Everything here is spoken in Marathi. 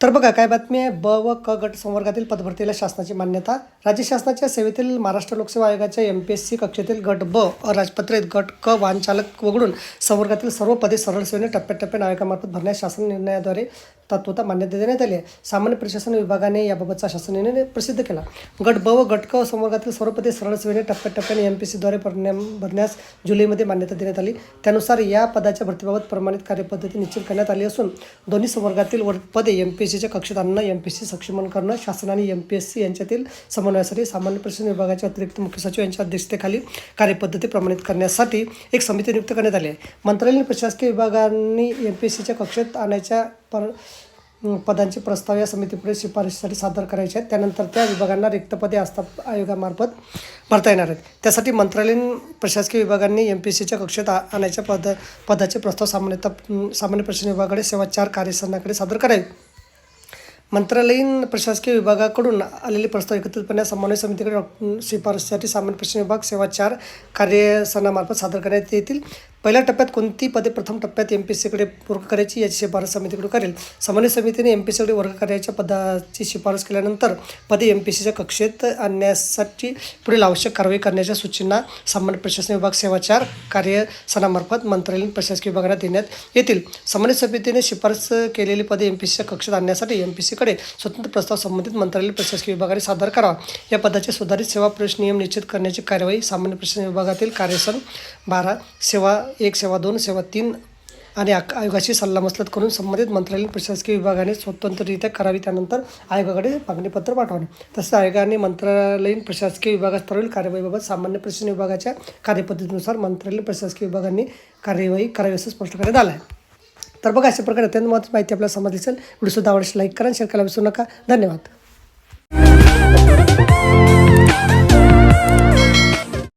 तर बघा काय बातमी आहे? ब व क गट संवर्गातील पदभरतीला शासनाची मान्यता. राज्य शासनाच्या सेवेतील महाराष्ट्र लोकसेवा आयोगाच्या एम पी एस सी कक्षेतील गट ब अराजपत्रित गट क वाहनचालक वगळून संवर्गातील सर्व पदे सरळ सेवेने टप्प्याटप्प्याने आयोगामार्फत भरण्यास शासन निर्णयाद्वारे तत्वता मान्यता देण्यात आली आहे. सामान्य प्रशासन विभागाने याबाबतचा शासन निर्णय प्रसिद्ध केला. गट ब व गट क संवर्गातील सर्व पदे सरळ सेवेने टप्प्याटप्प्याने एम पी सीद्वारे भरण्या भरण्यास जुलैमध्ये मान्यता देण्यात आली. त्यानुसार या पदाच्या भरतीबाबत प्रमाणित कार्यपद्धती निश्चित करण्यात आली असून दोन्ही संवर्गातील पदे एम पी एस सीच्या कक्षेत आणणं एम पी एस सी सक्षमीकरण करणं शासन आणि एम पी एस सी यांच्यातील समन्वयासाठी सामान्य प्रशासन विभागाचे अतिरिक्त मुख्य सचिव यांच्या अध्यक्षतेखाली कार्यपद्धती प्रमाणित करण्यासाठी एक समिती नियुक्त करण्यात आली आहे. मंत्रालयीन प्रशासकीय विभागांनी एम पी एस सीच्या कक्षेत आणायच्या पर पदांचे प्रस्ताव या समितीपुढे शिफारशीसाठी सादर करायचे आहेत. त्यानंतर त्या विभागांना रिक्त पदे आस्थाप आयोगामार्फत भरता येणार आहेत. त्यासाठी मंत्रालयीन प्रशासकीय विभागांनी एम पी सीच्या कक्षेत आणायच्या पद पदाचे प्रस्ताव सामान्यतः सामान्य प्रशासन विभागाकडे सेवा चार कार्यसंघाकडे सादर करावे. मंत्रालयीन प्रशासकीय विभागाकडून आलेले प्रस्ताव एकत्रितपणे समन्वय समितीकडे शिफारसीसाठी सामान्य प्रश्न विभाग सेवा चार कार्यसनामार्फत सादर करण्यात येतील. पहिल्या टप्प्यात कोणती पदे प्रथम टप्प्यात एम पी सीकडे वर्ग करायची याची शिफारस समितीकडे करेल. सामान्य समितीने एम पी सीकडे वर्ग करायच्या पदाची शिफारस केल्यानंतर पदे एम पी सीच्या कक्षेत आणण्यासाठी पुढील आवश्यक कारवाई करण्याच्या सूचना सामान्य प्रशासन विभाग सेवा चार कार्यसनामार्फत मंत्रालयीन प्रशासकीय विभागाला देण्यात येतील. सामान्य समितीने शिफारस केलेली पदे एम पी सीच्या कक्षेत आणण्यासाठी एम पी सीकडे स्वतंत्र प्रस्ताव संबंधित मंत्रालयीन प्रशासकीय विभागाने सादर करावा. या पदाचे सुधारित सेवा प्रवेश नियम निश्चित करण्याची कार्यवाही सामान्य प्रशासन विभागातील कार्यसन बारा सेवा एक सेवा दोन सेवा तीन आणि आ आयोगाशी सल्लामसलत करून संबंधित मंत्रालयीन प्रशासकीय विभागाने स्वतंत्ररित्या करावी. त्यानंतर आयोगाकडे मागणीपत्र पाठवणे. तसेच आयोगाने मंत्रालयीन प्रशासकीय विभागात कार्यवाहीबाबत सामान्य प्रशासन विभागाच्या कार्यपद्धतीनुसार मंत्रालयीन प्रशासकीय विभागांनी कार्यवाही करावी असं स्पष्ट करण्यात आलं आहे तर बघा अशा प्रकारे अत्यंत महत्त्वाची माहिती आपल्याला समज दिसेल. व्हिडिओ सुद्धा आवडल्यास लाईक करा शेअर करायला विसरू नका. धन्यवाद.